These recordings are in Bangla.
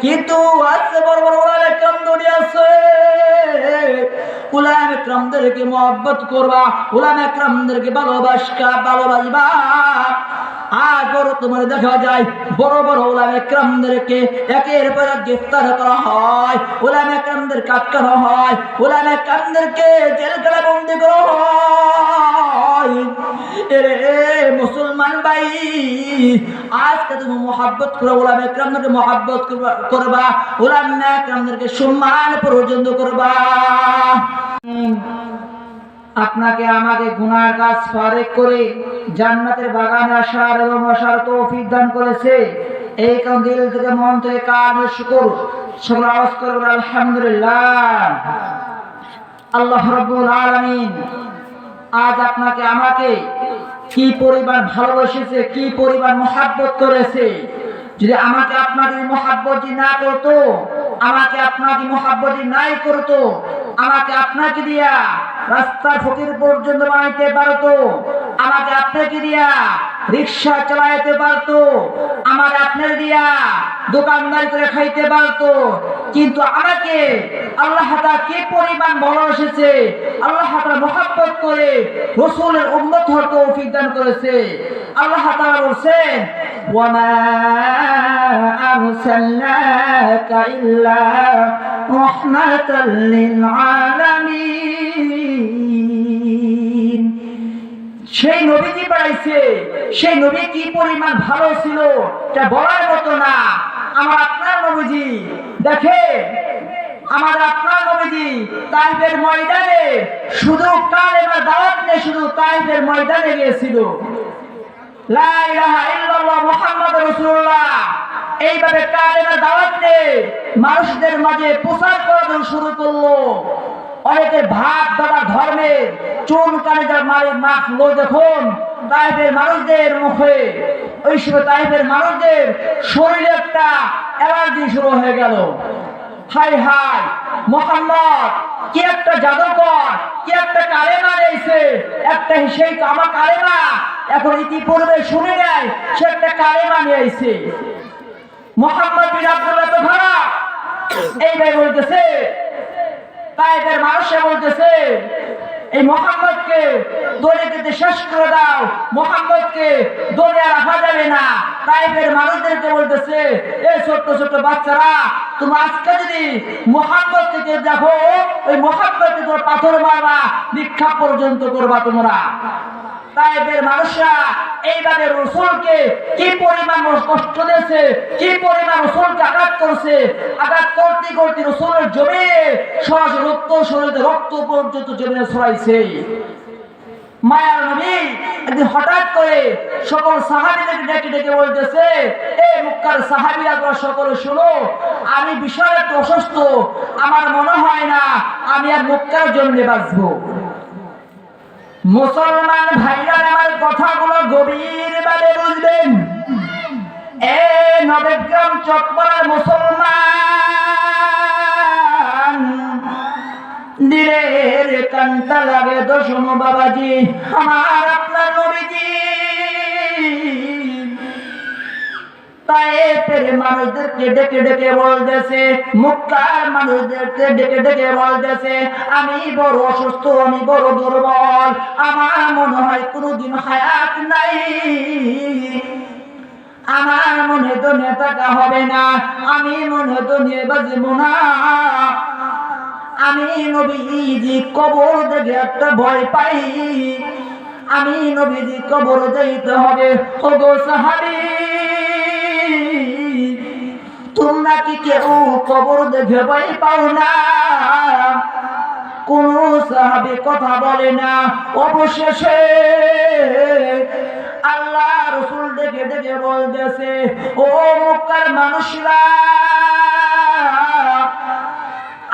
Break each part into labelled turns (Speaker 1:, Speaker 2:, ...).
Speaker 1: কিন্তু আজকে বড় বড় ওলাম একরাম আছে। উলাম একরামদেরকে মহব্বত করবা উলাম একরামদেরকে ভালোবাসকা ভালোবাসবা। বড় তোমার দেখা যায়, বড় বড় ওলাম একরামদেরকে একের পর এক গ্রেফতার করা হয় ওলাম একরামদের কাটকানো হয় ওলাম একরামদেরকে জেলখানা বন্দি করা হয়। এরে মুসলমান ভাই, আজকে তুমি মোহাব্বত করো, ওলাম একরামদেরকে মোহাব্বত করবা করবা, ওলাম একরামদেরকে সম্মান পর্যন্ত করবা। আপনাকে আমাকে গুনার কাজ ফারেক করে জান্নাতের বাগানে আসার এবং আসার তৌফিক দান করেছে। এই কারণ দিল থেকে মন থেকে কাজ শুকুর। সকল আওয়াজ করবেন, আলহামদুলিল্লাহ। আল্লাহ রব্বুল আলামিন আজ আপনাকে আমাকে কি পরিমাণ ভালোবেসেছে, কি পরিমাণ মহাব্বত করেছে? যদি আমাকে আপনাদের মহাব্বতি না করতো, আমাকে আপনাকে মহাব্বতি নাই করতো, আমাকে আপনাকে দিয়া রাস্তা ফকির পর্যন্ত বানাইতে পারতো, আমাকে আপনাকে দিয়া রিক্সা চালাইতে পারতো, আমার আপনার দিয়া দোকানদার করে খাইতে পারতো, কিন্তু আমাকে আল্লাহ কি পরিমাণ ভালোবেসেছে, আল্লাহ মহাব্বত করে রসুলের হওয়ার তৌফিক দান করেছে। আল্লাহ বলছেন ইল্লা রাহমাতাল লিল সেই নবীজি পাইছে। সেই নবী কি পরিমাণ ভালো ছিল? এটা বলার মতো না। আমার আপনার নবীজি দেখে আমার আপনার নবীজি তাইফের ময়দানে শুধু কালেমার দাওয়াত নিয়ে শুধু তাইফের ময়দানে গিয়েছিল। লা ইলাহা ইল্লাল্লাহ মুহাম্মাদুর রাসূলুল্লাহ। এইভাবে কালেমার দাওয়াত নিয়ে মানুষদের মাঝে প্রচার করা শুরু করল। অনেকে ভাব দাদা ধর্মের চুন কানে যার মারে মাখলো যখন তাইফের মানুষদের মুখে। ওই সময় তাইফের মানুষদের, শরীরে একটা অ্যালার্জি শুরু হয়ে গেল। হাই হাই, মোহাম্মদ, কি একটা জাদুকর, কি একটা কালেমা রয়েছে একটা সেই আমার কালেমা। এখন ইতিপূর্বে শুনে নেয়, সে একটা কালেমা নিয়ে আইছে মোহাম্মদ বিন আব্দুল্লাহ তো খারাপ। এই ভাই বলতেছে তাইদের মানুষে বলতেছে, এই মোহাম্মদকে দলিতে শেষ করে দাও, মোহাম্মদকে দলে রাখা যাবে না। তাইফের মানুষদেরকে বলতেছে এই ছোট্ট ছোট্ট বাচ্চারা, তুমি আজকে যদি মোহাম্মদকে দেখো, ওই মোহাম্মদকে পাথর মারবা, নিক্ষাপ পর্যন্ত করবা তোমরা। তাইফের মানুষরা এইভাবে রসুলকে কি পরিমাণ কষ্ট দিয়েছে, কি পরিমাণ রসুলকে আঘাত করছে, আঘাত করতে করতে রসুলের জমি সরাসরি রক্ত শরীরে রক্ত পর্যন্ত ছড়াইছে। মায়ার নবী একদিন হঠাৎ করে সকল সাহাবিদেরকে ডেকে ডেকে বলতেছে এই মুক্কার সাহাবিরা তোরা সকলে শোনো, আমি বিশাল অসুস্থ, আমার মনে হয় না আমি আর মুক্কার জন্য বাঁচবো। মুসলমান ভাইরা, আমার কথাগুলো গভীর ভাবে বুঝবেন। এ নবেগ্রাম চকপাড়ার মুসলমান। দিলের কান্তা লাগে দশম বাবাজি। আমার আপনার নবীজি। মানুষদেরকে ডেকে ডেকে বলতেছে মুক্কার মানুষদেরকে ডেকে ডেকে বলতেছে, আমি বড় অসুস্থ, আমি বড় দুর্বল, আমার মনে হয় কোনোদিন হায়াত নাই। আমার মনে তো নেতাকা হবে না, আমি মনে তো নিয়ে বাজব না আমি নবীজি কবর দেখে একটা ভয় পাই। আমি নবীজি কবর যাইতে হবে। ওগো সাহাবি! তোমরা কি কেউ কবর দেখে ভয় পাও না? কোন সাহাবে কথা বলে না। অবশেষে আল্লাহ রসুল দেখে দেখে বলতেছে, ও মক্কার মানুষরা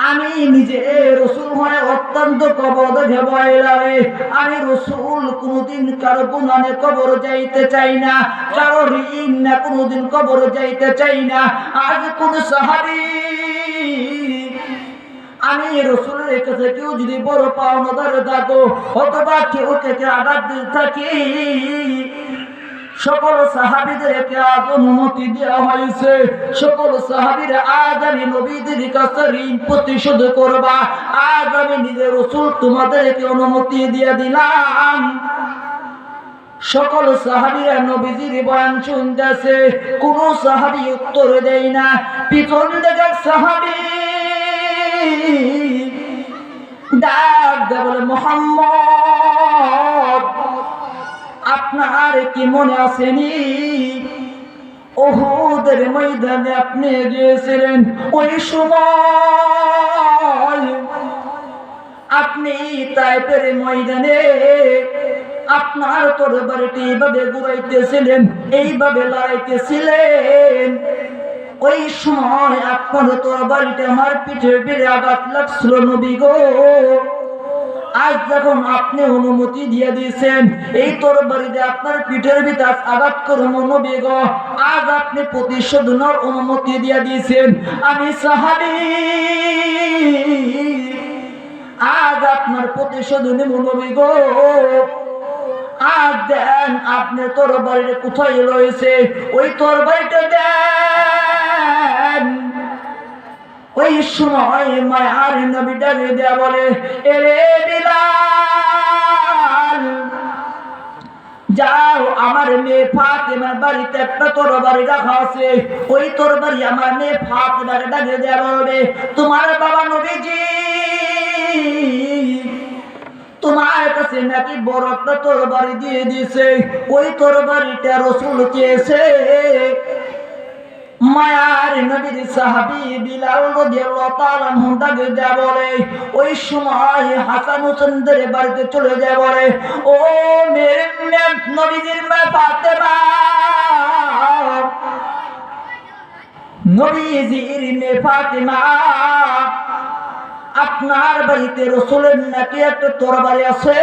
Speaker 1: আমি নিজে রসুল হয়ে অত্যন্ত কবর দেখে লাগে আমি রসুল কোনোদিন কারও গুণানে কবর যাইতে চাই না, কারও ঋণ না কোনোদিন কবর যাইতে চাই না। আজ কোন সাহাবি আমি রসুলের কাছে কেউ যদি বড় পাওনা ধরে থাকো অথবা কেউ কেউ আঘাত থাকি সকল সাহাবিদেরকে আজ অনুমতি দেওয়া হয়েছে। সকল সাহাবির, আজ আমি নবীদের কাছে ঋণ প্রতিশোধ করবা। আজ আমি নিজের রসুল তোমাদেরকে অনুমতি দিয়ে দিলাম। সকল সাহাবিরা নবীজির বয়ান শুনতেছে। কোন সাহাবি উত্তর দেয় না। পিছন থেকে সাহাবি ডাক দে বলে, মোহাম্মদ আপনার কি মনে আসেনি? ওহুদের ময়দানে আপনি গিয়েছিলেন। ওই সময় আপনি তাইপের ময়দানে আপনার তরবারিটি এইভাবে ঘুরাইতেছিলেন, এইভাবে লড়াইতেছিলেন। ওই সময় আপনার তরবারিটা আমার পিঠে বেড়ে আঘাত লাগছিল নবী গো। আজ যখন আপনি অনুমতি দিয়ে দিয়েছেন, এই তরবারিতে আপনার পিঠের ভিতর আঘাত করুন নবী আজ আপনি প্রতিশোধ অনুমতি দিয়ে দিয়েছেন। আমি সাহাবি, আজ আপনার প্রতিশোধ নেব নবী গো। আজ দেন আপনি তরবারিটা কোথায় রয়েছে? ওই তরবারিটা দেন। ওই সময় মায়ার নবী দেয়া বলে, এরে বিলাল, যাও, আমার মেয়ে ফাতেমার বাড়িতে একটা তরবারি রাখা আছে। ওই তরবারি আমার মেয়ে ফাতেমাকে ডাকে দেয়া বলবে, তোমার বাবা নবীজি, তোমার কাছে নাকি বড় একটা তরবারি দিয়ে দিয়েছে। ওই তরবারিটা রসুল চেয়েছে মায়ার নবীর সাহাবী বিলাল রাদিয়াল্লাহু তাআলা ডাকে দেয়া বলে, ওই সময় হাসান হোসেনদের বাড়িতে চলে যায় বলে, ও মেরে নবীজির মা ফাতেমা, নবীজির মেয়ে ফাতেমা, আপনার বাড়িতে রসুলের নাকি একটা তরবারি আছে?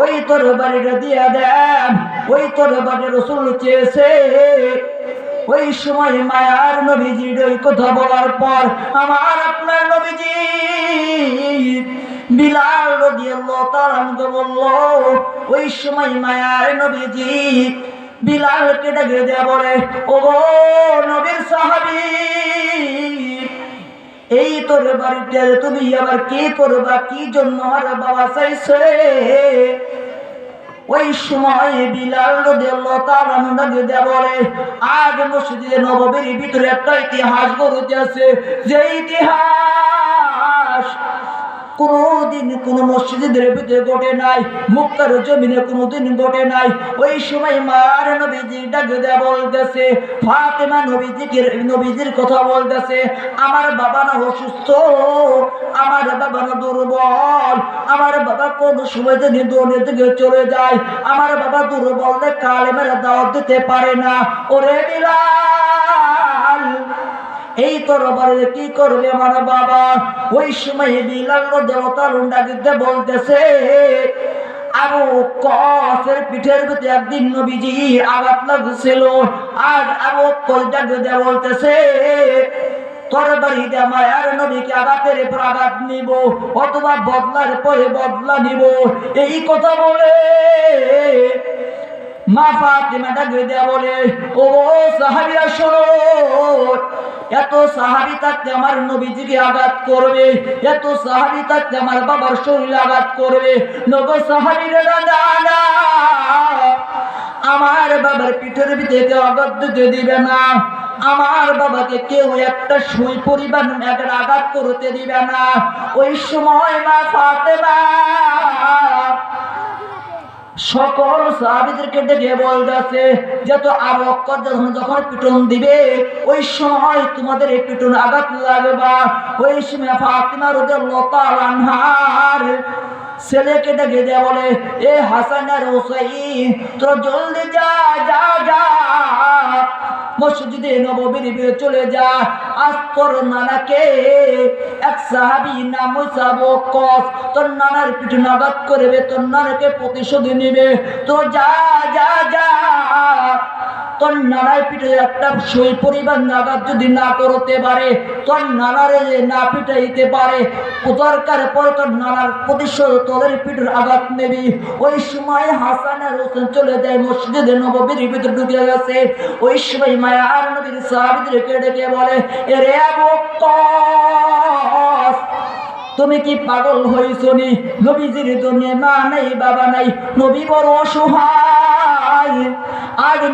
Speaker 1: ওই তরবারিটা দিয়া দেন, ওই তরবারি রসুল চেয়েছে ওই সময় মায়ার নবীজির ওই কথা বলার পর আমার আপনার নবীজি বিলাল রাদিয়াল্লাহু তাআলা বলল, ওই সময় মায়ার নবীজি বিলালকে ডেকে দেয়া বলে ও নবীর সাহাবী, এই তোর বাড়িতে তুমি আবার কি করবা? কি জন্য আমার বাবা চাইছে? ওই সময় বিলাল রাদিয়াল্লাহু তাআলা দেয়া বলে, আজ মসজিদে নববীর ভিতরে একটা ইতিহাস গড়তে আছে। যে ইতিহাস কোনদিন কোন মসজিদের ভিতরে ঘটে নাই মুক্তার জমিনে কোনদিন ঘটে নাই। ওই সময় মার নবীজি ডাকে দেয়া বলতেছে, ফাতেমা নবীজিকে নবীজির কথা বলতেছে, আমার বাবা না অসুস্থ, আমার বাবা না দুর্বল, আমার বাবা কোন সময় যদি দৌড়ের দিকে চলে যায়, আমার বাবা দুর্বল কালে মেরে দাওয়াত দিতে পারে না। ওরে বিলাল! এই তরবারে কি করবে আমার বাবা? ওই সময় বিলাল দেবতা লুন্ডা দিতে বলতেছে পিঠের একদিন নবীজি আঘাত লাগছিল। কলটা বলতেছে অথবা বদলার পরে বদলা নিব। এই কথা বলে মা ফাতিমা ডাকে দেয়া বলে, ও সাহাবিরা, শোনো, এত সাহাবি থাকতে আমার নবীজিকে আঘাত করবে, এত সাহাবি থাকতে আমার বাবার শরীরে আঘাত করবে। নব সাহাবিরা না আমার বাবার পিঠের ভিতরে আঘাত দিতে দিবে না, আমার বাবাকে কেউ একটা সুই পরিবার আঘাত করতে দিবে না। ওই সময় মা ফাতেমা সকল সাহাবিদেরকে ডেকে বলতেছে যে, তো আবু বকর যখন যখন পিটন দিবে, ওই সময় তোমাদের এই পিটন আঘাত লাগবা ওই সময় ফাতিমা রাদিয়াল্লাহু তাআলা আনহার ছেলেকে ডেকে দেয়া বলে, এ হাসান আর হুসাইন তো জলদি যা যা যা। মসজিদে নববীর ভিতরে চলে যা আজ তোর নানাকে এক সাহাবি নাম কস তোর নানার পিঠে নাগাদ করবে, তোর নানাকে প্রতিশোধ নিবে। তো যা যা যা। তোর নানার পিঠে একটা সই যদি না করতে পারে, তোর না পিটাইতে পারে দরকার পরে তোর প্রতিশোধ তোদের পিঠের আঘাত নেবি। ওই সময় হাসান আর হোসেন চলে যায় মসজিদে, নববীর ভিতরে ঢুকে গেছে। ওই সময় মায়ার নবীর সাহাবিদেরকে ডেকে বলে তুমি কি পাগল হয়েছো নি? নবীজির দুনিয়া মা নাই, বাবা নাই, নবী বড় অসহায়।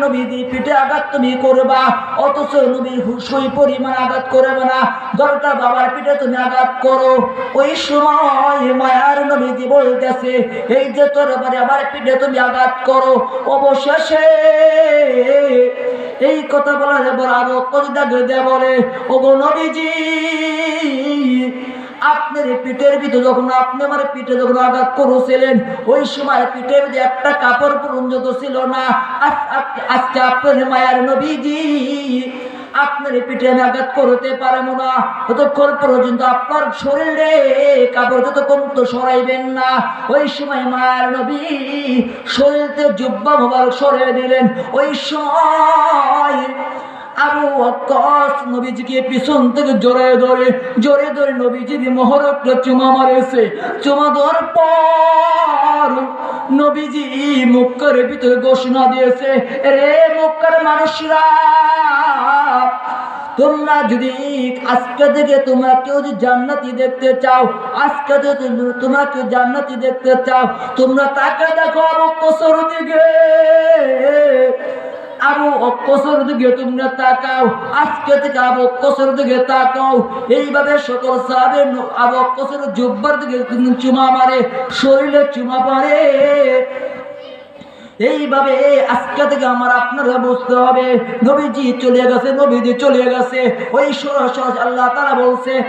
Speaker 1: আজ নবীজির পিঠে আঘাত তুমি করবা, অথচ নবীর হুসই পরিমাণ আঘাত করবে না। দরকার বাবার পিঠে তুমি আঘাত করো। ওই সময় মায়ার নবীজি বলতেছে, এই যে তোর বারে আমার পিঠে তুমি আঘাত করো। অবশেষে এই কথা বলার পর আরও কবিতা বলে, ওগো নবীজি আপনার পিঠের ভিতরে যখন আপনি আমার পিঠে যখন আঘাত করেছিলেন, ওই সময় পিঠের ভিতরে একটা কাপড় পর্যন্ত ছিল না। আজ- আজ- আজকে আপনার মায়ার নবীজি, আপনার পিঠে আমি আঘাত করতে পারব না। ততক্ষণ পর্যন্ত আপনার শরীরে কাপড় যতক্ষণ তো সরাইবেন না, ওই সময় মায়ার নবী শরীরতে জুব্বা মোবারক সরিয়ে দিলেন। ওই সময় নবীজিকে পিছন থেকে জোরে ধরে জোরে ধরে নবীজি মোহরকটা চুমা মারেছে। চুমা দেওয়ার পর নবীজি ভিতরে ঘোষণা দিয়েছে, রে মুক্কার মানুষরা, তোমরা যদি আজকে থেকে তোমরা কেউ যদি জান্নাতি দেখতে চাও, আজকে থেকে তোমরা কেউ জান্নাতি দেখতে চাও, তোমরা তাকে দেখো আবু কসর দিকে। আবু অক্কসর দিকে তোমরা তাকাও, আজকে থেকে আরও অক্কসর দিকে তাকাও। এইভাবে সকল সাহাবের আরও আবু অক্কসর জুব্বার দিকে চুমা মারে, শরীরে চুমা মারে। এইভাবে আজকে থেকে আমার আপনারা বুঝতে হবে, নবীজি চলে গেছে, নবীজি চলে গেছে। ওই সরাসরি আল্লাহ তারা বলছে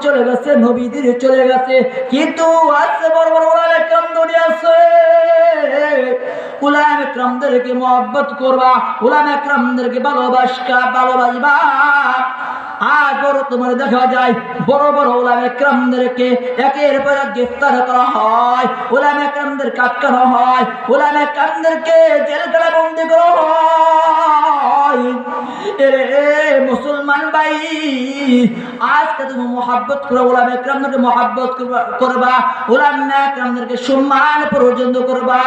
Speaker 1: চলে গেছে নবীদের চলে গেছে। কিন্তু আছে বড় বড় ওলাম দুনিয়া আছে। মহব্বত করবা ভালোবাসবা। আর তোমার দেখা যায়, বড় বড় ওলাম একরামদেরকে একের গ্রেফতার করা হয়, ওলাম একরামদের হয়, ওলাম একরামদেরকে বন্দি করা হয়। মুসলমান ভাই, আজকে তুমি মোহাব্বত করো, ওলাম একরামদেরকে মোহাব্বত করবা, ওলাম একরামদেরকে সম্মান পর্যন্ত করবা।